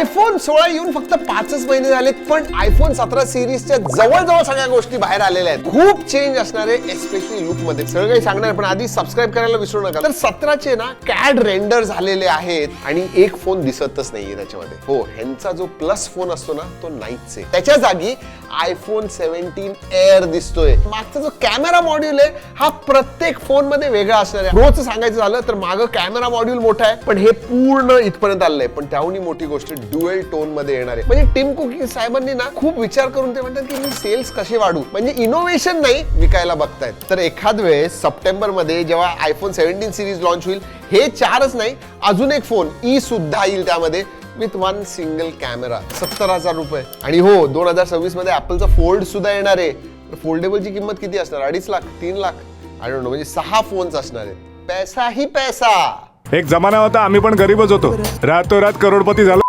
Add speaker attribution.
Speaker 1: IPhone सोळा येऊन फक्त पाचच महिने झालेत पण आयफोन सतरा सिरीजच्या जवळजवळ सगळ्या गोष्टी बाहेर आलेल्या आहेत. खूप चेंज असणारे एस्पेशली लुकमध्ये. सगळं काही सांगणार पण आधी सबस्क्राईब करायला विसरू नका. तर सतराचे ना कॅड रेंडर झालेले आहेत आणि एक फोन दिसतच नाहीये त्याच्यामध्ये. हो ह्यांचा जो प्लस फोन असतो ना तो नाहीच आहे त्याच्या जागी आयफोन सेव्हन्टीन एअर दिसतोय. मागचा जो कॅमेरा मॉड्यूल आहे हा प्रत्येक फोनमध्ये वेगळा असणार आहे. रोज सांगायचं झालं तर मागं कॅमेरा मॉड्यूल मोठा आहे पण हे पूर्ण इथपर्यंत आलंय पण त्याहूनही मोठी गोष्ट ड्युएल टोनमध्ये येणार आहे. म्हणजे टीम कुकिंग साहेबांनी ना खूप विचार करून ते म्हणतात की मी सेल्स कसे वाढू? म्हणजे इनोव्हेशन नाही विकायला बघतायत. तर एखाद वेळेस सप्टेंबरमध्ये जेव्हा आयफोन सेव्हन्टीन सिरीज लॉन्च होईल हे चारच नाही अजून एक फोन ई e सुद्धा येईल त्यामध्ये विथ वन सिंगल कॅमेरा सत्तर हजार रुपये. आणि हो दोन हजार सव्वीसमध्ये ऍपलचा फोल्ड सुद्धा येणार आहे. फोल्डेबलची किंमत किती असणार? अडीच लाख तीन लाख? आय डोंट नो म्हणजे सहा फोन्स असणार आहेत. पैसा ही पैसा.
Speaker 2: एक जमाना होता आम्ही पण गरीबच होतो. रातोरात करोडपती झालो.